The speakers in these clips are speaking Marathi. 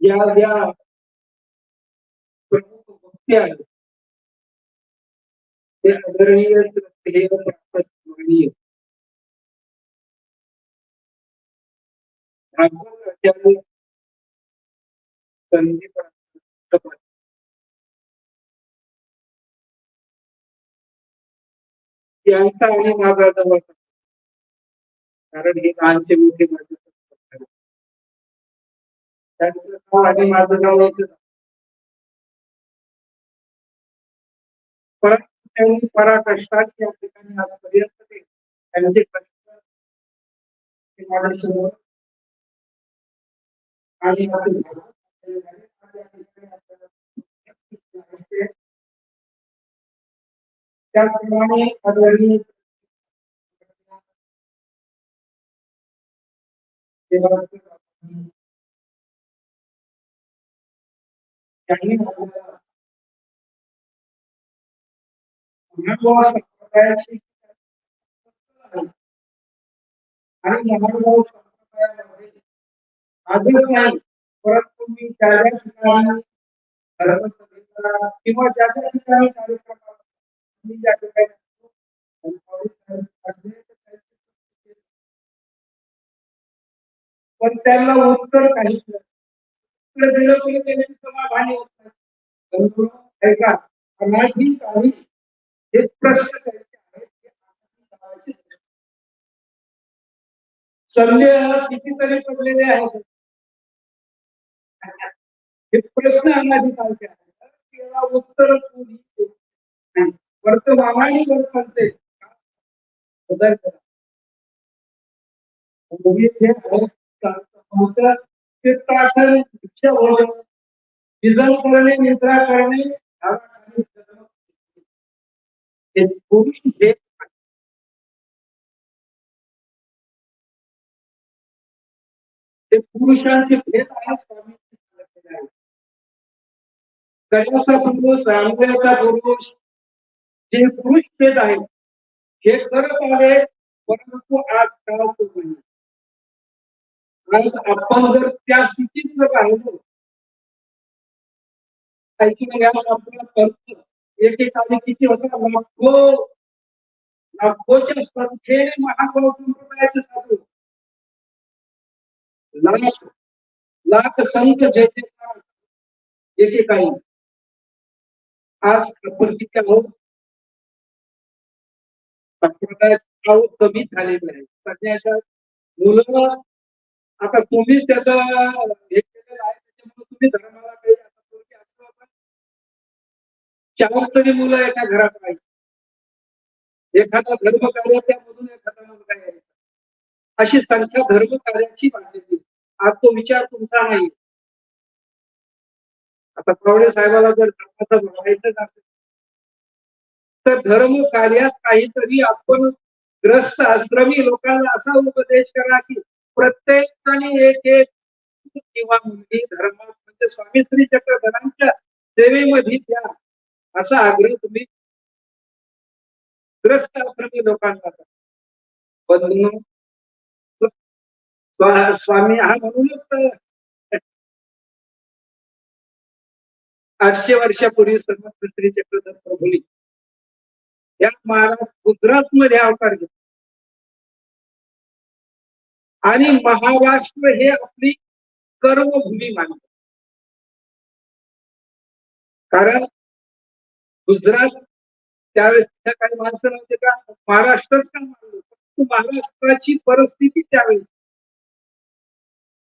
या ज्या प्रमुख वक्ते आहेत. ते आदरणीय श्रद्धेय स्मरणीय भागवत आचार्य यांचा आणि माझा जवळ कारण हे लहानचे मोठे माझे त्यांचं नाव आणि माझं नाव एकच त्यांनी पराकष्टात या ठिकाणी आजपर्यंत ते त्यांचे कष्ट माझ्यासमोर आणि त्याचप्रमाणे आदरणीय त्यांनी आणि महानुभाव संप्रदायामध्ये आजच नाही परंतु मी त्या ज्या ठिकाणी किंवा ज्या ज्या ठिकाणी कार्यक्रम मी ज्या ठिकाणी पण त्यांना उत्तर काहीच नाही उत्तर दिलं तरी त्यांची समाधानी होत नाही परंतु ऐका अनाधी काळी हे प्रश्न त्यांचे आहेत हे अनादी काळाचे प्रश्न. संदेह कितीतरी पडलेले आहेत हे प्रश्न अनादी काळचे आहेत त्याला उत्तर कोणी देत नाही. वर्तमानाने वर्तनते बदल करा तुम्ही जे होतं ते प्रार्थना भिक्षा होणं निधन करणे निद्रा करणे पुरुष ते पुरुषांचे भेद कशाचा पुरुष रामदेवाचा पुरुष जे पुरुष भेद आहेत हे करत आले परंतु आज काळ तो नाही. आज आपण जर त्या स्थितीत जर राहिलो एकेकाळी किती होता? लाखो लाखोच्या संख्येने महाभाव संप्रदायाचे साधू. लाख लाख संत एकेकाळी आज आपण किती आहोत. संप्रदायात कमी झालेले आहे मुलं आता तुम्हीच त्याचा हे केलेलं आहे त्याच्यामुळे तुम्ही धर्माला काही आता थोडक्यात असं आपण चार तरी मुलं एका घरात राहायची. एखादा धर्म कार्य त्यामधून एखादा मुलगा यायचा. अशी संख्या धर्म कार्याची वाढलेली आज तो विचार तुमचा नाही. आता प्रवडे साहेबाला जर धर्माचं म्हणायचं असेल तर धर्म कार्यात काहीतरी आपण ग्रस्त आश्रमी लोकांना असा उपदेश करा की प्रत्येकाने एक एक किंवा मुलगी धर्मात म्हणजे स्वामी श्री चक्रधरांच्या सेवेमध्ये द्या असा आग्रह तुम्ही ग्रस्त आश्रमी लोकांना पण स्वा- स्वामी हा म्हणूनच आठशे वर्षापूर्वी समर्थ श्री चक्रधर प्रभुली या महाराज गुजरात मध्ये अवतार घेतला. आणि महाराष्ट्र हे आपली कर्मभूमी मानतात कारण गुजरात त्यावेळेस त्या काही माणसं नव्हते का? महाराष्ट्रच का मानलं परंतु महाराष्ट्राची परिस्थिती त्यावेळेस.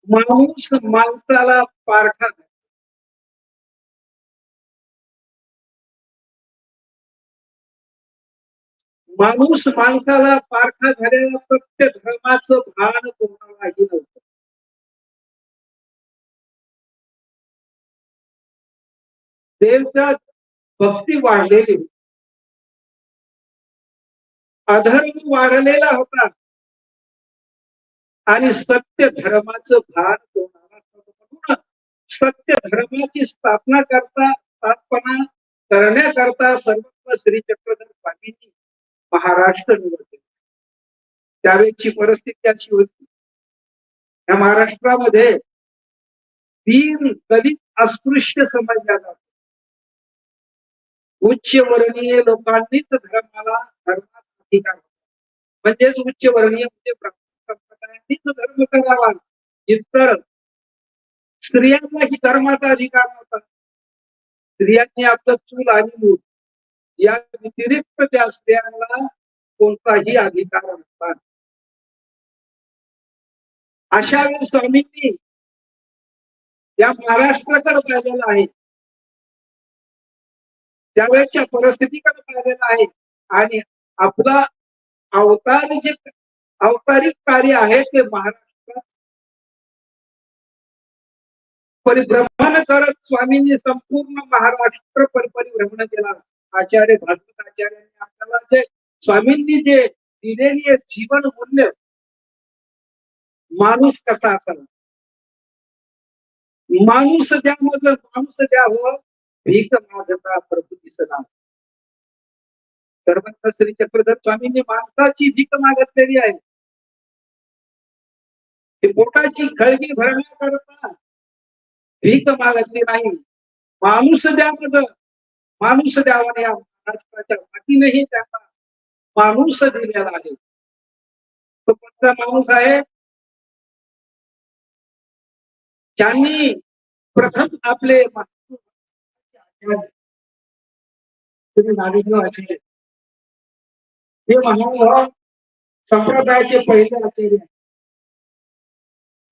माणूस माणसाला पारखा माणूस माणसाला पारखा झालेला सत्य धर्माचं भान कोणालाही नव्हतं. देवच्यात भक्ती वाढलेली. अधर्म वाढलेला होता. आणि सत्य धर्माचं भान कोणाला म्हणून सत्य धर्माची स्थापना करता स्थापना करण्याकरता सर्वत्र श्री चक्रधर स्वामींनी महाराष्ट्र निवडले त्यावेळेची परिस्थिती अशी होती. या महाराष्ट्रामध्ये दीन दलित अस्पृश्य समजला जातो उच्च वर्णीय लोकांनीच धर्माला धर्मात अधिकार म्हणजेच उच्च वर्णीय म्हणजे ब्राह्मण संप्रदायांनीच धर्म करावा. इतर स्त्रियांनाही धर्माचा अधिकार नव्हता. स्त्रियांनी आपलं चूल आणि मूल या व्यतिरिक्त त्या स्त्रियांना कोणताही अधिकार नसतात अशा वेळी स्वामींनी या महाराष्ट्राकडे पाहिलेलं आहे. त्यावेळेच्या परिस्थितीकडे पाहिलेलं आहे. आणि आपला अवतार जे अवतारिक कार्य आहे ते महाराष्ट्रात परिभ्रमण करत स्वामींनी संपूर्ण महाराष्ट्र पर- परिभ्रमण केला. आचार्य भागवत आचार्यांनी आपल्याला जे स्वामींनी जे दिलेली आहे जीवन मूल्य माणूस कसा असावा? माणूस द्या मग माणूस द्या हो भीक मागता प्रभू दिसला सर्वत्र श्री चक्रधर स्वामींनी माणसाची भीक मागितलेली आहे. ते पोटाची खळगी भरण्याकरता भीक मागितली नाही. माणूस द्या मग माणूस द्यावा या महाराष्ट्राच्या मातीनेही त्यांना माणूस दिलेला आहे. तो कोणता माणूस आहे? ज्यांनी प्रथम आपले आचार्य आचार्य हे महानुभाव संप्रदायाचे पहिले आचार्य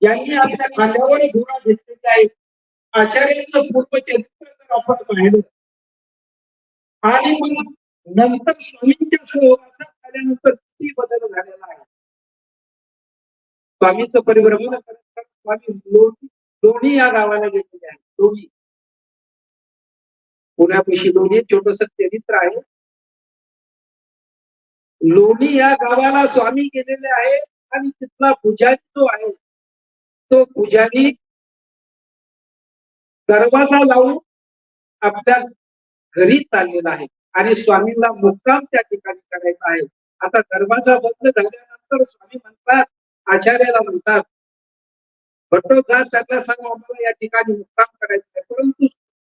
यांनी आपल्या खांद्यावर धुरा घेतलेले आहे. आचार्यांचं पूर्वचरित्र जर आपण पाहिलं आणि मग नंतर स्वामींच्या सहवासात आल्यानंतर किती बदल झालेला आहे? स्वामीचं परिभ्रमण करत स्वामी लोणी लोणी या गावाला गेलेले आहे लोणी पुण्यापाशी लोणी छोटस चरित्र आहे. लोणी या गावाला स्वामी गेलेले आहे आणि तिथला पुजारी जो आहे तो पुजारी दरवाजा लावून आपल्या घरी चाललेला आहे. आणि स्वामींना मुक्काम त्या ठिकाणी करायचा आहे. आता दरवाजा बंद झाल्यानंतर स्वामी म्हणतात आचार्याला म्हणतात भट्टोजार त्यांना सांगा आम्हाला या ठिकाणी मुक्काम करायचं आहे. परंतु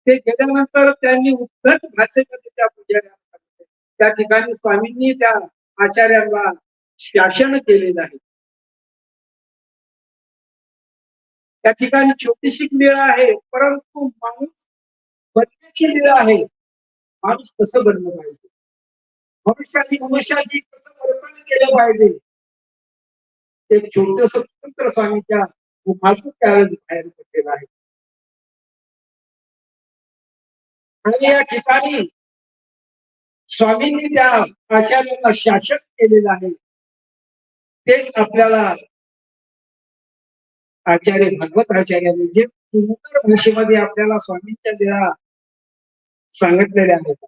ते गेल्यानंतर त्यांनी उद्धट भाषेमध्ये त्या पुजाऱ्यांना त्या ठिकाणी स्वामींनी त्या आचार्यांना शासन केलेलं आहे. त्या ठिकाणी छोटीशी लीळा आहे परंतु माणूस बनण्याची लीळा आहे. माणूस कसं बनलं पाहिजे? मनुष्याची मनुष्याची कसं वर्तन केलं पाहिजे? एक छोटस स्वतंत्र स्वामीच्या मुखातून त्यावेळेस बाहेर पडलेलं आहे. आणि या ठिकाणी स्वामींनी त्या आचार्यांना शासन केलेलं आहे. तेच आपल्याला आचार्य भगवत आचार्याने जे सुंदर भाषेमध्ये आपल्याला स्वामींच्या देहा सांगितलेले आहेत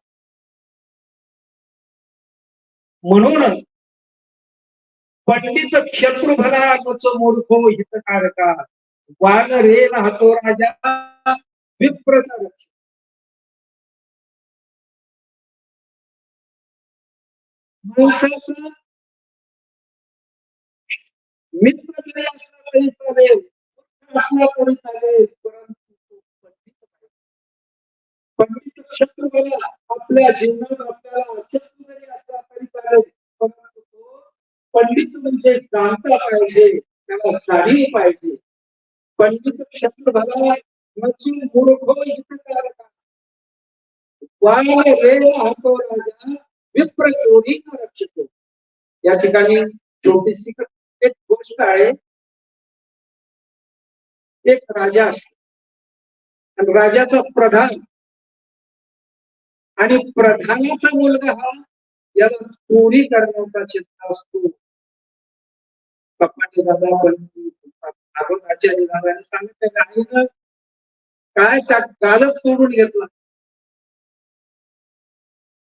म्हणून पंडित शत्रू भला मूर्खो हितकारका वान रे राहतो राजा विप्रत रक्ष माणसाचा मित्र जरी असला तरी चालेल असला तरी चालेल परंतु तो पंडित पाहिजे. पंडित शत्रू बघा आपल्या जीवनात आपल्याला शत्रू जरी असला तरी चालेल. परंतु तो पंडित म्हणजे जाणता पाहिजे. त्याला जाणीव पाहिजे. पंडित शत्रू भला नसून मूर्ख हितकारका वाय रे हातो राजा. विप्र चोरी रक्षतो. या ठिकाणी छोटीशी एक गोष्ट आहे. एक राजा असतो. आणि राजाचा प्रधान आणि प्रधानाचा मुलगा हा याला चोरी करण्याचा चिंता असतो. कपाटे दादा पण आचार्य दादाने सांगितलेलं आहे ना काय त्या कालच सोडून घेतला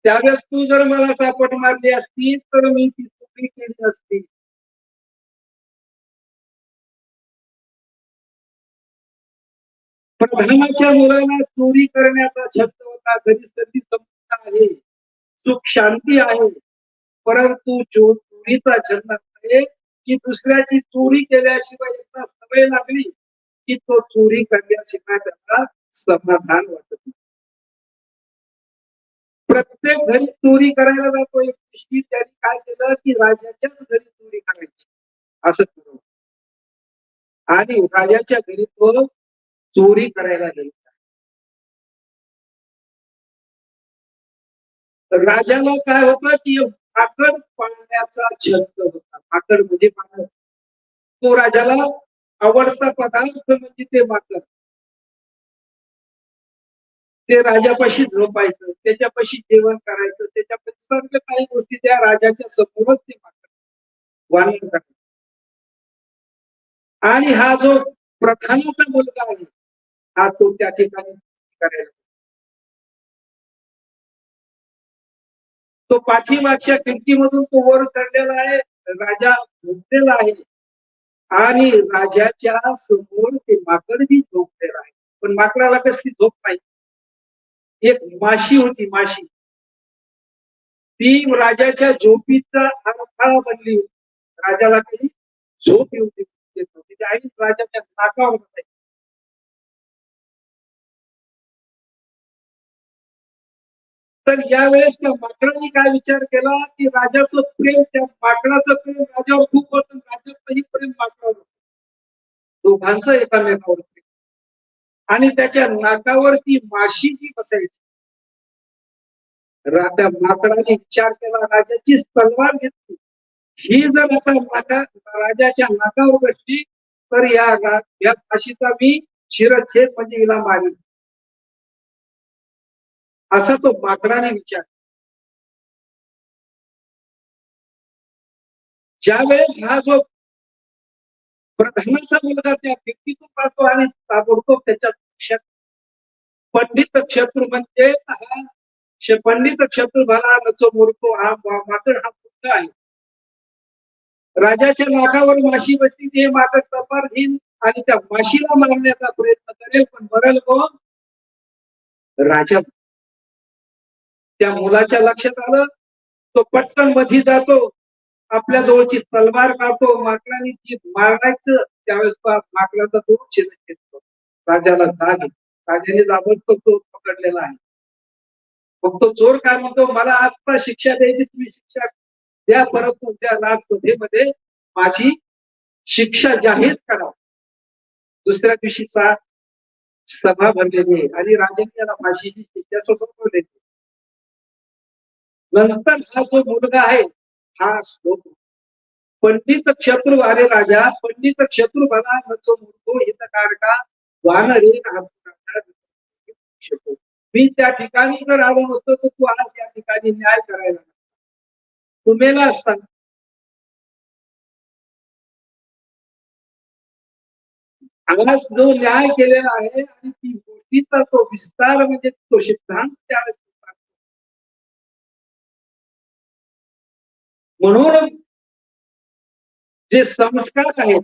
त्यावेळेस तू जर मला सापट मारली असती तर मी ती चोरी केली असती. प्रधानाच्या मुलाला चोरी करण्याचा छंद होता. घरी संधी समजता आहे. सुख शांती आहे. परंतु चोरीचा छंद आहे की दुसऱ्याची चोरी केल्याशिवाय एकदा सवय लागली की तो चोरी करण्याशिवाय त्याला समाधान वाटत नाही. प्रत्येक घरी चोरी करायला जातो. एक दृष्टी त्यांनी काय केलं की राजाच्याच घरी चोरी करायची. असं ठरवलं. आणि राजाच्या घरी तो चोरी करायला गेला. राजाला काय होता की माकड पाळण्याचा छंद होता. माकड म्हणजे माकड तो राजाला आवडता पदार्थ म्हणजे ते माकड ते राजापाशी झोपायचं त्याच्यापाशी जेवण करायचं त्याच्यापाशी सर्व काही गोष्टी त्या राजाच्या समोरच ते माकड वाणी करायचं आणि हा जो प्रधानाचा मुलगा आहे हा तो त्या ठिकाणी करायला. तो पाठीमागच्या खिडकीमधून तो वर चढलेला आहे राजा झोपलेला आहे. आणि राजाच्या समोर ते माकड बी झोपलेला आहे. पण माकडाला कसली झोप नाही. एक माशी होती माशी. ती राजाच्या झोपीचा अडथळा बनली होती. राजाला काही झोप येऊ देत नव्हती. आई राजाच्या नाकावर तर यावेळेस त्या माकडाने काय विचार केला की राजाचं प्रेम त्या माकडाचं प्रेम राजावर खूप होतं राजाचंही प्रेम माकडावर होतं. दोघांचं एकामेकावर प्रेम. आणि त्याच्या नाकावरती माशी जी बसायची त्या माकडाने विचार केला राजाची तलवार घेतली. ही जर आता नाका राजाच्या नाकावर बसली तर या माशीचा या मी शिरच्छेद म्हणजे हिला मारेल असा तो माकडाने विचार. ज्यावेळेस हा जो प्रधानाचा मुलगा त्या व्यक्तीतून पाहतो आणि ताबडतोब त्याच्या पक्षात पंडित शत्रू म्हणजे हा पंडित शत्रू भला नचो मुरतो हा माकड हा मूर्ख आहे. राजाच्या नाकावर माशी बसली ते माकड तपार घेईन आणि त्या माशीला मारण्याचा प्रयत्न करेल पण मरल कोण? राजा. त्या मुलाच्या लक्षात आलं तो पटकन मधी जातो आपल्या जवळची तलवार काढतो माकडाने जी मारण्याचं त्यावेळेस माकडाचा तो छेद घेतो. राजाला जाग राजाने जाबत तो पकडलेला आहे. मग तो चोर काय म्हणतो मला आता शिक्षा द्यायची तुम्ही शिक्षा द्या परंतु त्या राजसभेमध्ये माझी शिक्षा जाहीर करा. दुसऱ्या दिवशीचा सभा भरलेली आहे. आणि राजाने याला फाशीची शिक्षा सोबत नंतर हा जो मुलगा आहे, हा श्लोक. पंडित शत्रू अरे राजा, पंडित शत्रू नचो मूर्खो हित कारका वानरे मी त्या ठिकाणी जर आलो नसतो तर तू आज या ठिकाणी न्याय करायला असता आज जो न्याय केलेला आहे, आणि ती गोष्टीचा तो विस्तार म्हणजे तो सिद्धांत म्हणून जे संस्कार आहेत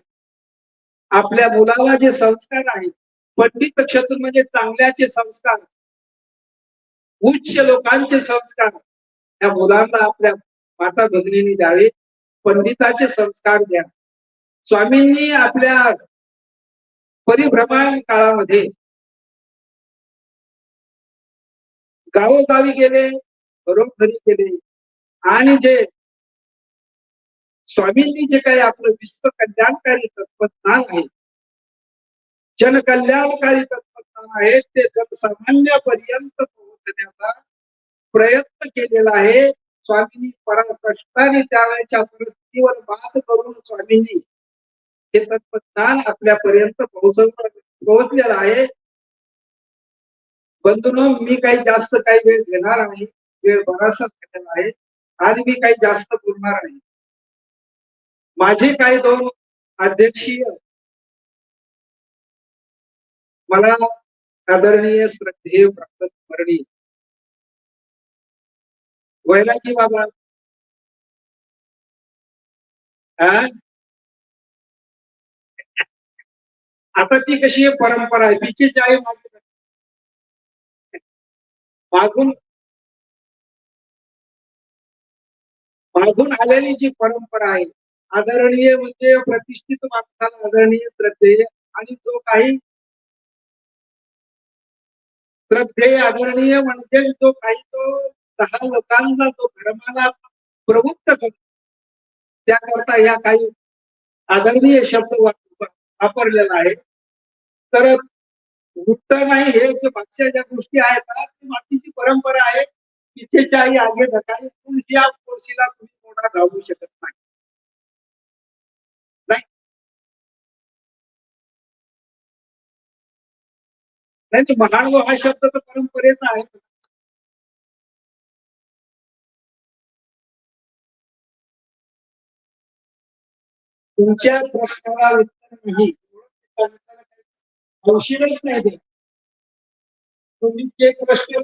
आपल्या मुलाला जे संस्कार आहेत पंडित क्षेत्र म्हणजे चांगल्याचे संस्कार उच्च लोकांचे संस्कार या मुलांना आपल्या माता भगिनीने द्यावे पंडिताचे संस्कार द्या. स्वामींनी आपल्या परिभ्रमण काळामध्ये गावोगावी गेले घरोघरी गेले आणि जे स्वामींनी जे काही आपलं विश्व कल्याणकारी तत्वज्ञान आहे जनकल्याणकारी तत्वज्ञान आहे ते जनसामान्यापर्यंत पोहोचण्याचा प्रयत्न केलेला आहे. स्वामींनी पराकष्टाने त्यावेळेच्या परिस्थितीवर मात करून स्वामींनी हे तत्वज्ञान आपल्यापर्यंत पोहोचवलं पोहोचलेलं आहे. बंधूनो मी काही जास्त काही वेळ घेणार नाही वेळ बराचसा झालेला आहे. आणि मी काही जास्त बोलणार नाही. माझे काही दोन अध्यक्षीय मला आदरणीय श्रद्धेय प्राप्त स्मरणीय वैरागी बाबा. आता ती कशी आहे परंपरा आहे? तिची आहे मागे मागून. मागून आलेली जी परंपरा आहे आदरणीय म्हणजे प्रतिष्ठित माणसाला आदरणीय श्रद्धेय आणि जो काही श्रद्धेय आदरणीय म्हणजे जो काही तो दहा लोकांना जो धर्माला प्रवृत्त करतो त्याकरता या काही आदरणीय शब्द वापरलेला आहे. तर वृत्त नाही हे जे मागच्या ज्या गोष्टी आहेत ना ती मातीची परंपरा आहे तिचेच्या आई आगे ढकाली तुळशी या तुळशीला तुम्ही कोणा धावू शकत नाही तो महानव हा शब्द तर परंपरेचा आहे. तुमच्या प्रश्नाला उत्तर नाही. औषधच नाही ते तुम्ही जे प्रश्न